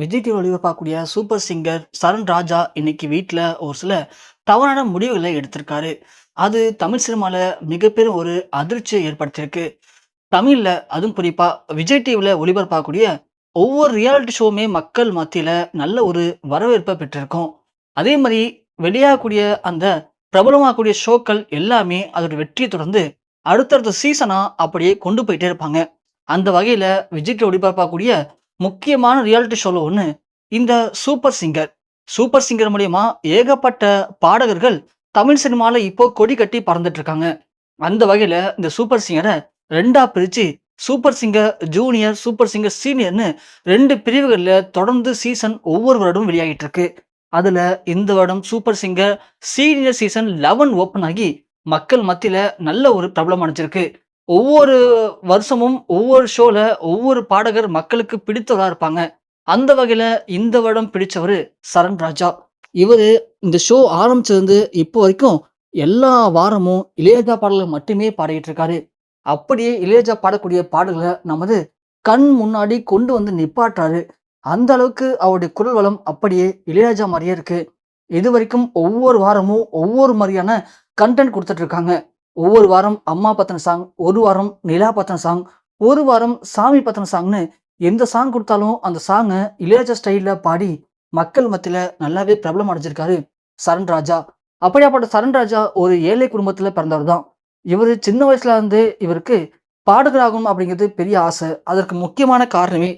Vijay TV ஒளிபரப்பாக்கூடிய super singer சரண் ராஜா இன்னைக்கு வீட்டில் ஒரு சில தவறான முடிவுகளை எடுத்திருக்காரு. அது தமிழ் சினிமாவில் மிகப்பெரும் ஒரு அதிர்ச்சியை ஏற்படுத்தியிருக்கு. தமிழில் அதுவும் குறிப்பாக விஜய் டிவியில் ஒளிபரப்பாக்கூடிய ஒவ்வொரு ரியாலிட்டி ஷோவுமே மக்கள் மத்தியில் நல்ல ஒரு வரவேற்பை பெற்றிருக்கும். அதே மாதிரி வெளியாகக்கூடிய அந்த பிரபலமாகக்கூடிய ஷோக்கள் எல்லாமே அதோட வெற்றியை தொடர்ந்து அடுத்தடுத்த சீசனாக அப்படியே கொண்டு போயிட்டே இருப்பாங்க. அந்த வகையில் விஜய் டிவி ஒளிபரப்பாக்கூடிய முக்கியமான ரியாலிட்டி ஷோவில் ஒன்று இந்த சூப்பர் சிங்கர் சூப்பர் சிங்கர் மூலியமா ஏகப்பட்ட பாடகர்கள் தமிழ் சினிமாவில் இப்போ கொடி கட்டி பறந்துட்டு இருக்காங்க. அந்த வகையில் இந்த சூப்பர் சிங்கரை ரெண்டா பிரித்து super singer junior super singer சீனியர்னு ரெண்டு பிரிவுகளில் தொடர்ந்து சீசன் ஒவ்வொரு வருடமும் வெளியாகிட்டு இருக்கு. அதில் இந்த வருடம் super singer senior season eleven open ஆகி மக்கள் மத்தியில் நல்ல ஒரு பிரபலம் அடைஞ்சிருக்கு. ஒவ்வொரு வருஷமும் ஒவ்வொரு ஷோவில் ஒவ்வொரு பாடகர் மக்களுக்கு பிடித்தவராக இருப்பாங்க. அந்த வகையில் இந்த வருடம் பிடித்தவர் சரண் ராஜா. இவர் இந்த ஷோ ஆரம்பிச்சிருந்து இப்போ வரைக்கும் எல்லா வாரமும் இளையராஜா பாடல்கள் மட்டுமே பாடிக்கிட்டு இருக்காரு. அப்படியே இளையராஜா பாடக்கூடிய பாடல்களை நமது கண் முன்னாடி கொண்டு வந்து நிப்பாட்டுறாரு. அந்த அளவுக்கு அவருடைய குரல் வளம் அப்படியே இளையராஜா மாதிரியே இருக்கு. இது வரைக்கும் ஒவ்வொரு வாரமும் ஒவ்வொரு மாதிரியான கண்டென்ட் கொடுத்துட்டு இருக்காங்க. ஒவ்வொரு வாரம் அம்மா பத்தின சாங் ஒரு வாரம் நிலா பத்தின சாங் ஒரு வாரம் சாமி பத்தின சாங்னு எந்த சாங் கொடுத்தாலும் அந்த சாங்கை இளையராஜா ஸ்டைலில் பாடி மக்கள் மத்தியில் நல்லாவே பிரபலம் அடைஞ்சிருக்காரு சரண் ராஜா. அப்படியாப்பட்ட சரண் ராஜா ஒரு ஏழை குடும்பத்தில் பிறந்தவர் தான். இவர் சின்ன வயசுல இருந்து இவருக்கு பாடகராகணும் அப்படிங்கிறது பெரிய ஆசை. அதற்கு முக்கியமான காரணமே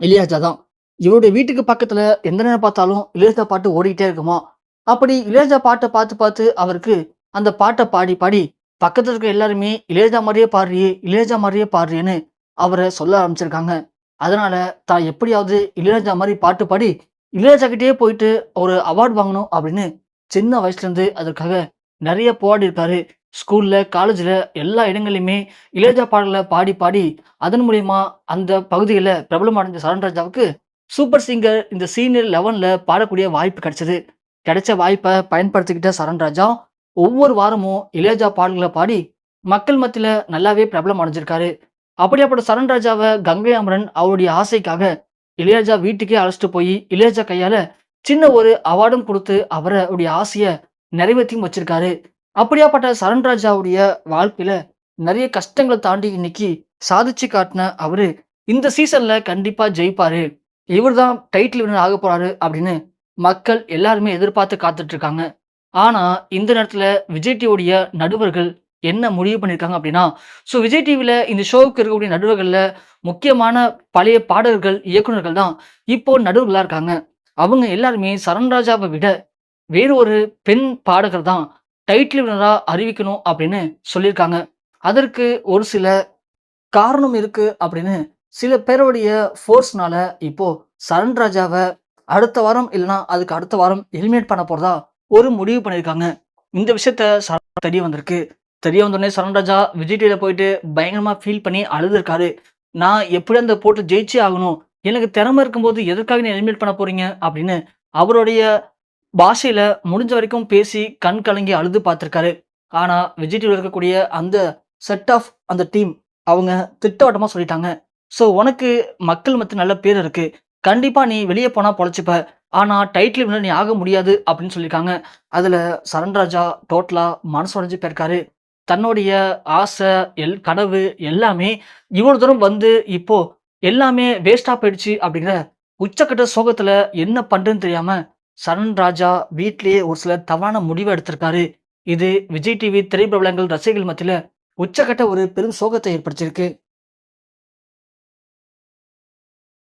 இளையராஜா தான். இவருடைய வீட்டுக்கு பக்கத்துல எந்த நேரம் பார்த்தாலும் இளையராஜா பாட்டு ஓடிக்கிட்டே இருக்குமா? அப்படி இளையராஜா பாட்டை பார்த்து பார்த்து அவருக்கு அந்த பாட்டை பாடி பாடி பக்கத்தில் இருக்கிற எல்லாருமே இளையராஜா மாதிரியே பாடுறியே இளையராஜா மாதிரியே பாடுறியேன்னு அவரை சொல்ல ஆரம்பிச்சிருக்காங்க. அதனால தான் எப்படியாவது இளையராஜா மாதிரி பாட்டு பாடி இளையராஜா கிட்டேயே போயிட்டு ஒரு அவார்டு வாங்கணும் அப்படின்னு சின்ன வயசுலேருந்து அதற்காக நிறைய போராடி இருக்காரு. ஸ்கூலில் காலேஜில் எல்லா இடங்களையுமே இளையராஜா பாடல்களை பாடி பாடி அதன் மூலியமா அந்த பகுதியில் பிரபலம் அடைஞ்ச சரண்ராஜாவுக்கு சூப்பர் சிங்கர் இந்த சீனியர் லெவனில் பாடக்கூடிய வாய்ப்பு கிடைச்சது. கிடைச்ச வாய்ப்பை பயன்படுத்திக்கிட்ட சரண்ராஜா ஒவ்வொரு வாரமும் இளையராஜா பாடல்களை பாடி மக்கள் மத்தியில் நல்லாவே பிரபலம் அடைஞ்சிருக்காரு. அப்படியாப்பட்ட சரண்ராஜாவை கங்கை அமரன் அவருடைய ஆசைக்காக இளையராஜா வீட்டுக்கே அழைச்சிட்டு போய் இளையராஜா கையால சின்ன ஒரு அவார்டும் கொடுத்து அவரை அவருடைய ஆசையை நிறைவேற்றியும் வச்சிருக்காரு. அப்படியாப்பட்ட சரண்ராஜாவுடைய வாழ்க்கையில நிறைய கஷ்டங்களை தாண்டி இன்னைக்கு சாதிச்சு காட்டின அவரு இந்த சீசன்ல கண்டிப்பா ஜெயிப்பாரு. இவர் தான் டைட்டில் வினர் ஆக போறாரு அப்படின்னு மக்கள் எல்லாருமே எதிர்பார்த்து காத்துட்டு இருக்காங்க. ஆனால் இந்த நேரத்தில் விஜய் டிவியுடைய நடுவர்கள் என்ன முடிவு பண்ணியிருக்காங்க அப்படின்னா ஸோ விஜய் டிவியில் இந்த ஷோவுக்கு இருக்கக்கூடிய நடுவர்களில் முக்கியமான பழைய பாடகர்கள் இயக்குனர்கள் தான் இப்போ நடுவர்களாக இருக்காங்க. அவங்க எல்லாருமே சரண்ராஜாவை விட வேறு ஒரு பெண் பாடகர் தான் டைட்டில் வினராக அறிவிக்கணும் அப்படின்னு சொல்லியிருக்காங்க. அதற்கு ஒரு சில காரணம் இருக்குது அப்படின்னு சில பேருடைய ஃபோர்ஸ்னால இப்போது சரண்ராஜாவை அடுத்த வாரம் இல்லைன்னா அதுக்கு அடுத்த வாரம் எலிமினேட் பண்ண போகிறதா ஒரு முடிவு பண்ணியிருக்காங்க. இந்த விஷயத்த சரண் தெரிய வந்திருக்கு. தெரிய வந்தோடனே சரண்ராஜா விஜய் டிவியில் போயிட்டு பயங்கரமாக ஃபீல் பண்ணி அழுதுருக்காரு. நான் எப்படி அந்த போட்டு ஜெயிச்சே ஆகணும்? எனக்கு திறமை இருக்கும்போது எதற்காக நீ எலிமினேட் பண்ண போறீங்க? அப்படின்னு அவருடைய பாஷையில் முடிஞ்ச வரைக்கும் பேசி கண் கலங்கி அழுது பார்த்துருக்காரு. ஆனால் விஜய் டிவியில் இருக்கக்கூடிய அந்த செட் ஆஃப் அந்த டீம் அவங்க திட்டவட்டமாக சொல்லிட்டாங்க. ஸோ உனக்கு மக்கள் மத்திய நல்ல பேர் இருக்குது கண்டிப்பாக நீ வெளியே போனால் பொழைச்சிப்ப. ஆனால் டைட்டில் வின்னர் நீ ஆக முடியாது அப்படின்னு சொல்லியிருக்காங்க. அதில் சரண்ராஜா டோட்டலாக மனசு உடைஞ்சு போயிருக்காரு. தன்னுடைய ஆசை எல் கனவு எல்லாமே இவ்வளோ தூரம் வந்து இப்போ எல்லாமே வேஸ்டாக போயிடுச்சு அப்படிங்கிற உச்சக்கட்ட சோகத்தில் என்ன பண்ணுறேன்னு தெரியாமல் சரண் ராஜா வீட்லயே ஒரு சில தவறான முடிவை எடுத்திருக்காரு. இது விஜய் டிவி திரைப்பிரபலங்கள் ரசிகர்கள் மத்தியில் உச்சக்கட்ட ஒரு பெரும் சோகத்தை ஏற்படுத்தியிருக்கு.